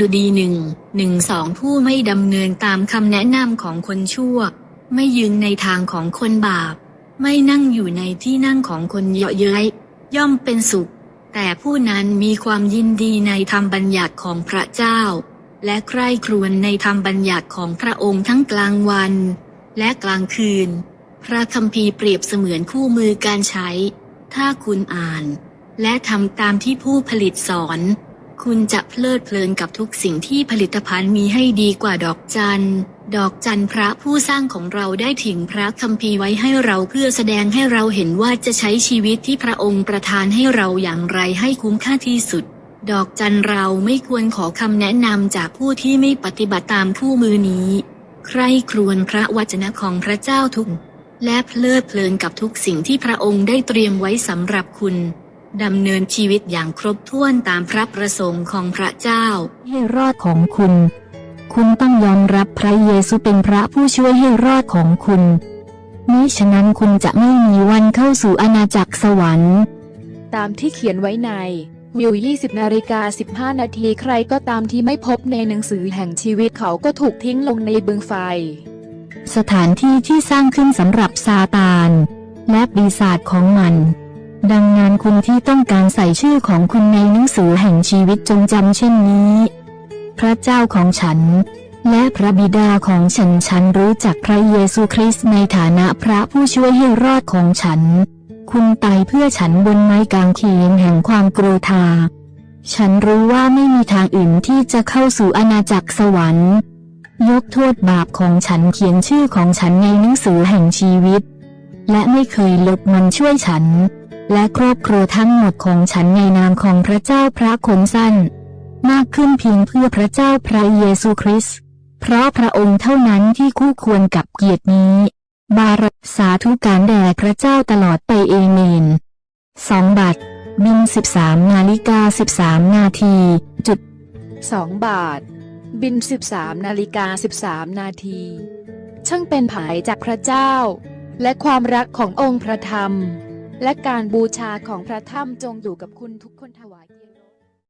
ดุดีหนึ่งหนึ่งสองผู้ไม่ดำเนินตามคำแนะนำของคนชั่ว ไม่ยืนในทางของคนบาป ไม่นั่งอยู่ในที่นั่งของคนเยาะเย้ยย่อมเป็นสุข แต่ผู้นั้นมีความยินดีในธรรมบัญญัติของพระเจ้า และใคร่ครวญในธรรมบัญญัติของพระองค์ทั้งกลางวัน และกลางคืน พระคัมภีร์เปรียบเสมือนคู่มือการใช้ ถ้าคุณอ่าน และทำตามที่ผู้ผลิตสอน คุณจะเพลิดเพลินกับทุกสิ่งที่ผลิตภัณฑ์มีให้ดีกว่าดอกจัน ดอกจันพระผู้สร้างของเราได้ถิงพระคัมภีร์ไว้ให้เราเพื่อแสดงให้เราเห็นว่าจะใช้ชีวิตที่พระองค์ประทานให้เราอย่างไรให้คุ้มค่าที่สุด ดอกจันเราไม่ควรขอคำแนะนำจากผู้ที่ไม่ปฏิบัติตามคู่มือนี้ ใครครวญพระวจนะของพระเจ้าทุกและเพลิดเพลินกับทุกสิ่งที่พระองค์ได้เตรียมไว้สำหรับคุณ ดำเนินชีวิตอย่างครบถ้วนตามพระประสงค์ของพระเจ้า ให้รอดของคุณ คุณต้องยอมรับพระเยซูเป็นพระผู้ช่วยให้รอดของคุณมิฉะนั้นคุณจะไม่มีวันเข้าสู่อาณาจักรสวรรค์ ตามที่เขียนไว้ในวิว 20 นาฬิกา 15 นาทีใครก็ตามที่ไม่พบในหนังสือแห่งชีวิตเขาก็ถูกทิ้งลงในบึงไฟ สถานที่ที่สร้างขึ้นสำหรับซาตาน และปีศาจของมัน ดังนั้นคุณที่ต้องการใส่ชื่อของคุณในหนังสือแห่งชีวิตจงจำเช่นนี้ พระเจ้าของฉัน และพระบิดาของฉันฉันรู้จักพระเยซูคริสต์ในฐานะพระผู้ช่วยให้รอดของฉัน คุณตายเพื่อฉันบนไม้กางเขนแห่งความโกรธาฉันรู้ว่าไม่มีทางอื่นที่จะเข้าสู่อาณาจักรสวรรค์ ยกโทษบาปของฉันเขียนชื่อของฉันในหนังสือแห่งชีวิต และไม่เคยลบมันช่วยฉัน และครอบครัวทั้งหมดของฉันในนามของพระเจ้าพระคนสั้น มากขึ้นเพียงเพื่อพระเจ้าพระเยซูคริสต์เพราะพระองค์เท่านั้นที่คู่ควรกับเกียรตินี้ บารสาธุการแด่พระเจ้าตลอดไปเอเมนสองบาทบิน13นาฬิกา13 นาที จุด 2 บาท บิน 13นาฬิกา13 นาที ช่างเป็นผายจากพระเจ้า และความรักขององค์พระธรรม และการบูชาของพระถ้ำจงอยู่กับคุณทุกคนถวายเกียรติ